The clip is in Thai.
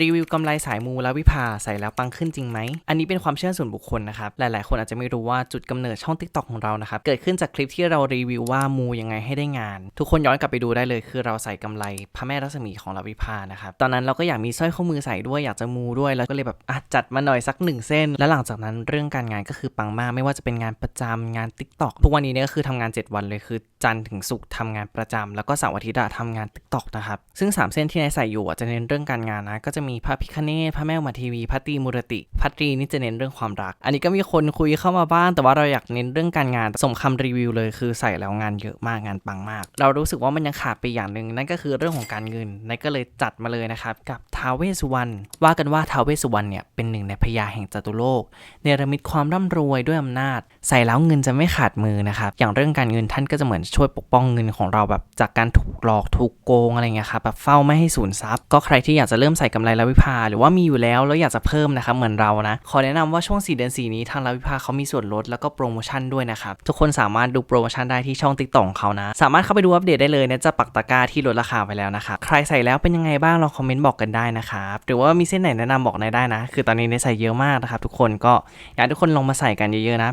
รีวิวกำไรสายมูและวิภาใส่แล้วปังขึ้นจริงไหม อันนี้เป็นความเชื่อส่วนบุคคลนะครับ หลายๆ คนอาจจะไม่รู้ว่าจุดกำเนิดช่อง TikTok ของเรานะครับ เกิดขึ้นจากคลิปที่เรารีวิวว่ามูยังไงให้ได้งาน ทุกคนย้อนกลับไปดูได้เลย คือเราใส่กำไรพระแม่รัศมีของลาวิภานะครับ ตอนนั้นเราก็อยากมีสร้อยข้อมือใส่ด้วยอยากจะมูด้วย แล้วก็เลยแบบอะจัดมาหน่อยสักหนึ่งเส้น แล้วหลังจากนั้นเรื่องการงานก็คือปังมากไม่ว่าจะเป็นงานประจำงาน TikTok ทุกวันนี้เนี่ยก็คือทำงาน 7 วันเลยคือจันทร์ถึงศุกร์ทำงานประจำแล้วก็เสาร์อาทิตย์ทำงาน TikTok นะครับซึ่งสามเส้นที่นายใส่อยู่อะจะเน้นเรื่องการงานนะก็จะมีพระพิคเนตพระแม่มาทีวีพระตรีมุรติพระตรีนี่จะเน้นเรื่องความรัก อันนี้ก็มีคนคุยเข้ามาบ้าง แต่ว่าเราอยากเน้นเรื่องการงานสมคำรีวิวเลยคือใส่แล้วงานเยอะมากงานปังมาก เรารู้สึกว่ามันยังขาดไปอย่างหนึ่งนั่นก็คือเรื่องของการเงินนายก็เลยจัดมาเลยนะครับกับ ท้าวเวสสุวรรณว่ากันว่าท้าวเวสสุวรรณเนี่ยเป็นหนึ่งในพญาแห่งจตุโลก เนรมิตความร่ำรวยด้วยอำนาจ ใส่แล้วเงินจะไม่ขาดมือนะครับ อย่างเรื่องการเงินท่านก็จะเหมือนช่วยปกป้องเงินของเราแบบจากการถูกหลอกถูกโกงอะไรเงี้ยครับแบบเฝ้าไม่ให้สูญทรัพย์ ก็ใครที่อยากจะเริ่มใส่กำไรลาวิภาหรือว่ามีอยู่แล้วแล้วอยากจะเพิ่มนะครับเหมือนเรานะขอแนะนำว่าช่วง 4 เดือน 4 นี้ทางลาวิภาเขามีส่วนลดแล้วก็โปรโมชั่นด้วยนะครับทุกคนสามารถดูโปรโมชั่นได้ที่ช่องติ๊กต็อกเขานะสามารถเข้าไปดูอัปเดตได้เลยนะจะปักตะกร้าที่ลดราคาไปแล้วนะครับใครใส่แล้วเป็นยังไงบ้างลองคอมเมนต์บอกกันได้นะครับหรือว่ามีเส้นไหนแนะนำบอกในายได้นะ คือตอนนี้ในใส่เยอะมากนะครับทุกคนก็อยากทุกคนลองมาใส่กันเยอะๆนะ